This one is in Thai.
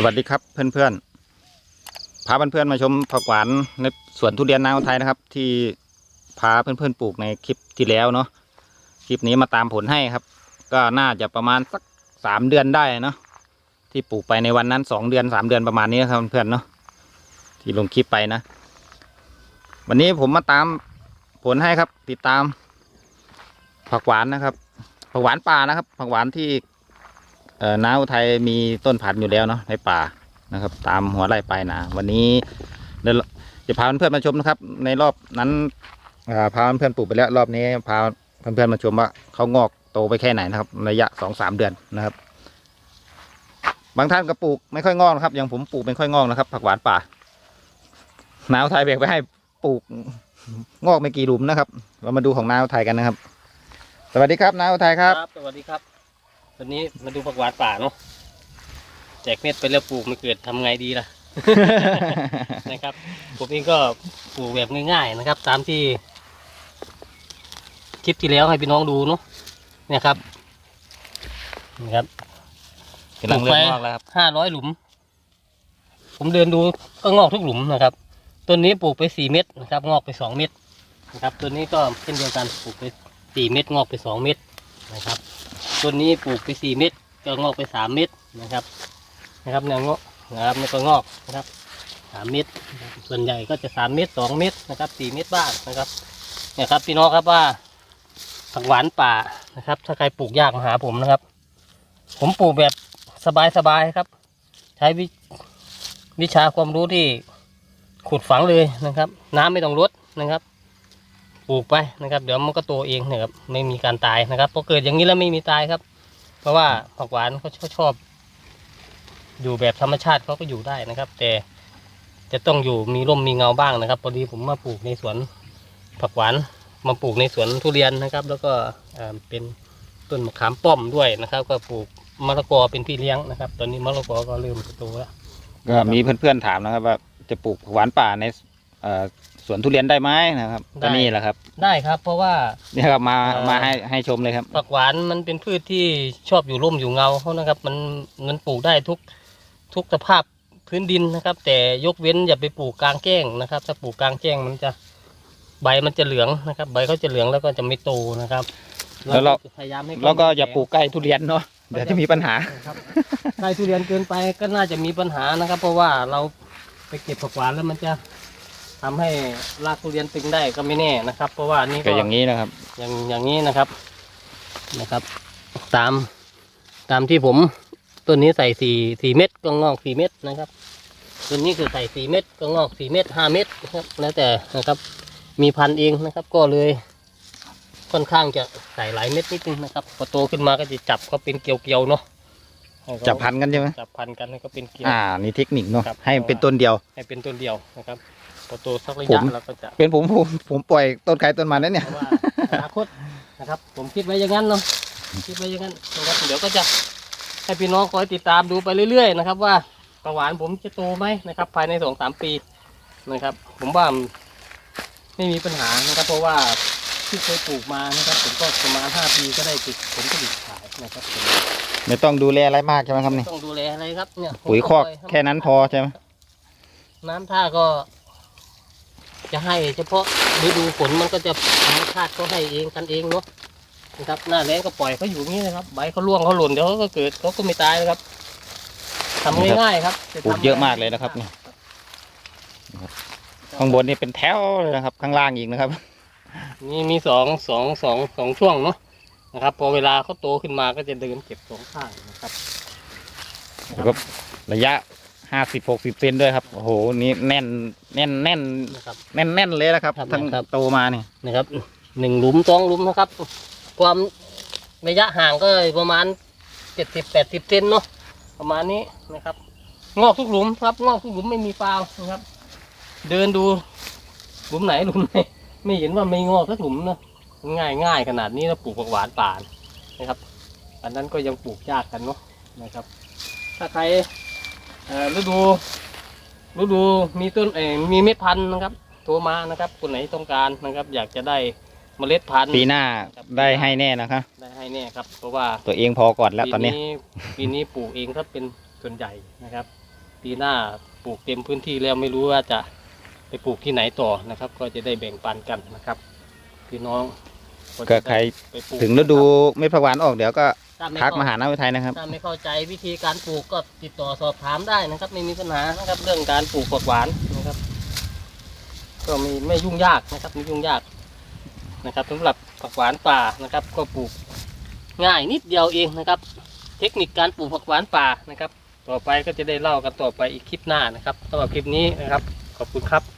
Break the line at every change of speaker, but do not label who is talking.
สวัสดีครับเพื่อนๆ พาเพื่อนๆมาชมผักหวานในสวนทุเรียนนาวไทยนะครับ ที่พาเพื่อนๆปลูกในคลิปที่แล้วเนาะคลิปนี้มาตามผลให้ครับ ก็น่าจะประมาณสักสามเดือนได้เนาะที่ปลูกไปในวันนั้นสองเดือนสามเดือนประมาณนี้ครับเพื่อนๆเนาะที่ลงคลิปไปนะ วันนี้ผมมาตามผลให้ครับ ติดตามผักหวานนะครับ ผักหวานป่านะครับ ผักหวานที่ น้าอุทัยมีต้นพันอยู่แล้วเนาะในป่านะครับ ตามหัวไร่ปลายนาวันนี้เดี๋ยวจะพาเพื่อนมาชมนะครับ ในรอบนั้นพาเพื่อนปลูกไปแล้วรอบนี้พาเพื่อนๆมาชมว่าเขางอกโตไปแค่ไหนนะครับระยะสองสามเดือนนะครับ บางท่านก็ปลูกไม่ค่อยงอกนะครับ อย่างผมปลูกไม่ค่อยงอกนะครับ ผักหวานป่าน้าอุทัยแบกไปให้ปลูกงอกไม่กี่หลุมนะครับ เรามาดูของน้าอุทัยกันนะครับ สวัสดีครับน้าอุทัยครับ
สวัสดีครับ วันนี้มาดูผักหวานป่าเนาะแจกเม็ดไปแล้วปลูกไม่เกิดทำไงดีล่ะ นะครับ ผมเองก็ปลูกแบบง่ายๆนะครับ ตามที่คลิปที่แล้วให้พี่น้องดูเนาะเนี่ยครับนี่ครับ
กำลังเริ่มงอกแล้วครับ
ห้าร้อยหลุม ผมเดินดูก็งอกทุกหลุมนะครับต้นนี้ปลูกไปสี่เม็ดนะครับ งอกไปสองเม็ดนะครับต้นนี้ก็เช่นเดียวกันปลูกไปสี่เม็ดงอกไปสองเม็ด นะครับต้นนี้ปลูกไปสี่เม็ดก็งอกไปสามเม็ดนะครับนะครับแนวงอกนะครับนี่ก็งอกนะครับสามเม็ดส่วนใหญ่ก็จะสามเม็ดสองเม็ดนะครับสี่เม็ดบ้างนะครับเนี่ยครับพี่น้องครับว่าผักหวานป่านะครับ ถ้าใครปลูกยากมาหาผมนะครับ ผมปลูกแบบสบายๆครับ ใช้วิวิชาความรู้ที่ขุดฝังเลยนะครับ น้ำไม่ต้องลดนะครับ ปลูกไปนะครับ เดี๋ยวมันก็โตเองนะครับไม่มีการตายนะครับพอเกิดอย่างนี้แล้วไม่มีตายครับ เพราะว่าผักหวานเขาชอบ อยู่แบบธรรมชาติเขาก็อยู่ได้นะครับ แต่จะต้องอยู่มีร่มมีเงาบ้างนะครับพอดีผมมาปลูกในสวนผักหวานมาปลูกในสวนทุเรียนนะครับ แล้วก็เป็นต้นมะขามป้อมด้วยนะครับ ก็ปลูกมะละกอเป็นพี่เลี้ยงนะครับ ตอนนี้มะละกอก็เริ่มโตแล้ว
ก็มีเพื่อนๆถามนะครับ ว่าจะปลูกผักหวานป่าใน สวนทุเรียนได้ไหมนะครับก็นี่แหละครับ
ได้ครับ เพราะว่า
นี่ครับมา
เอ่อ
มาให้ให้ชมเลยครับ
ผักหวานมันเป็นพืชที่ชอบอยู่ร่มอยู่เงาเขานะครับ มันมันปลูกได้ทุกทุกสภาพพื้นดินนะครับ แต่ยกเว้นอย่าไปปลูกกลางแจ้งนะครับ ถ้าปลูกกลางแจ้งมันจะใบมันจะเหลืองนะครับ ใบเขาจะเหลืองแล้วก็จะไม่โตนะครับ
แล้วเรา
จะพยายามให้
แล้วก็อย่าปลูกใกล้ทุเรียนเนาะเดี๋ยวจะมีปัญหา
นะครับใกล้ทุเรียนเกินไปก็น่าจะมีปัญหานะครับ เพราะว่าเราไปเก็บผักหวานแล้วมันจะ ทำให้รากทุเรียนตึงได้ก็ไม่แน่นะครับ เพราะว่านี่
ก็
ก็
อย่างนี้นะครับ
อย่างอย่างนี้นะครับนะครับ ตามตามที่ผมต้นนี้ใส่สี่สี่เม็ดก็งอกสี่เม็ดนะครับต้นนี้คือใส่สี่เม็ดก็งอกสี่เม็ดห้าเม็ดนะครับแล้วแต่นะครับ มีพันธุ์เองนะครับ ก็เลย ค่อนข้างจะใส่หลายเม็ดนิดนึงนะครับพอโตขึ้นมาก็จะจับเขาเป็นเกลียวๆเนาะให้เขา
จับพันกันใช่ไหม
จับพันกันให้เขาเป็นเกลียว
อ่านี่เทคนิคเนาะ
ครับ
ให้เป็นต้นเดียว
ให้เป็นต้นเดียวนะครับ พอโตสักระ
ผ
ยะ
ม
เราก็จะ
เป็นผมผมผมปล่อยต้นใครต้นมันนั่นเนี่ย
เพราะว่าอนาคตนะครับ ผมคิดไว้อย่างนั้นเนาะคิดไว้อย่างนั้นนะครับเดี๋ยวก็จะให้พี่น้องคอยติดตามดูไปเรื่อย ๆ นะครับ ว่าประหวานผมจะโตไหมนะครับ ภายในสองสามปีนะครับ ผมว่าไม่มีปัญหานะครับ เพราะว่าที่เคยปลูกมานะครับ ผมก็ประมาณห้าปีก็ได้ติดผลผลิตขายนะครับผม
ไม่ต้องดูแลอะไรมากใช่ไหมครับนี่
ต้องดูแลอะไรครับเนี่ย
ปุ๋ยคอก
ผมปล่ย
แค่นั้นพอใช่ไหม
น้ำท่าก็ จะให้เฉพาะฤดูฝนมันก็จะธรรมชาติก็ให้เองกันเองเนาะนะครับหน้าแล้งก็ปล่อยเขาอยู่อย่างนี้นะครับใบเขาร่วงเขาหล่นเดี๋ยวเขาก็เกิดเขาก็ไม่ตายนะครับทำง่ายๆครับจะ
ปลูก
ทำ
เยอะมากเลยนะครับนี่ข้างบนนี่เป็นแถวเลยนะครับ ข้างล่างอีกนะครับ
นี่มีสองสองสองสองช่วงเนาะนะครับ พอเวลาเขาโตขึ้นมาก็จะเดินเก็บสองข้างนะครับ
แล้วก็ระยะ ห้าสิบหกสิบเซนด้วยครับโอ้โหนี่แน่นแน่นแน่น
นะครับ
แน่นแน่นเลยนะครับ
ครับ
ทั้ง
ครับ
โตมาเนี่ย
นะครับหนึ่งหลุมสองหลุมนะครับ ความระยะห่างก็ประมาณเจ็ดสิบแปดสิบเซนเนาะประมาณนี้นะครับ งอกทุกหลุมครับ งอกทุกหลุมไม่มีฟาวนะครับ เดินดูหลุมไหนหลุมไหนไม่เห็นว่าไม่งอกสักหลุมนะง่ายง่ายขนาดนี้นะปลูกผักหวานป่านนะครับ อันนั้นก็ยังปลูกยากกันเนาะนะครับ ถ้าใครเอ่อ ฤดูฤดูมีต้นเออมีเม็ดพันธุ์นะครับโทรมานะครับคนไหนต้องการนะครับ อยากจะได้เมล็ดพันธุ์
ปีหน้าได้ให้แน่นะครับ
ได้ให้แน่ครับ เพราะว่า
ตัวเองพอก่อนแล้วตอนนี้
ปีนี้ปีนี้ปลูกเองครับเป็นส่วนใหญ่นะครับ ปีหน้าปลูกเต็มพื้นที่แล้วไม่รู้ว่าจะไปปลูกที่ไหนต่อนะครับ ก็จะได้แบ่งปันกันนะครับ พี่น้อง
ก็ใคร
ไปปลูก
ถึงฤดูเม็ดผักหวานออกเดี๋ยวก็
ถ้ไทั
กมาหาน้าอุทัยนะครับ
ถ้าไม่เข้าใจวิธีการปลูกก็ติดต่อสอบถามได้นะครับ ไม่มีปัญหานะครับ เรื่องการปลูกผักหวานนะครับ ก็ไม่ไม่ยุ่งยากนะครับไม่ยุ่งยากนะครับสำหรับผักหวานป่านะครับ ก็ปลูกง่ายนิดเดียวเองนะครับ เทคนิคการปลูกผักหวานป่านะครับ ต่อไปก็จะได้เล่ากันต่อไปอีกคลิปหน้านะครับสำหรับคลิปนี้นะครับ ขอบคุณครับ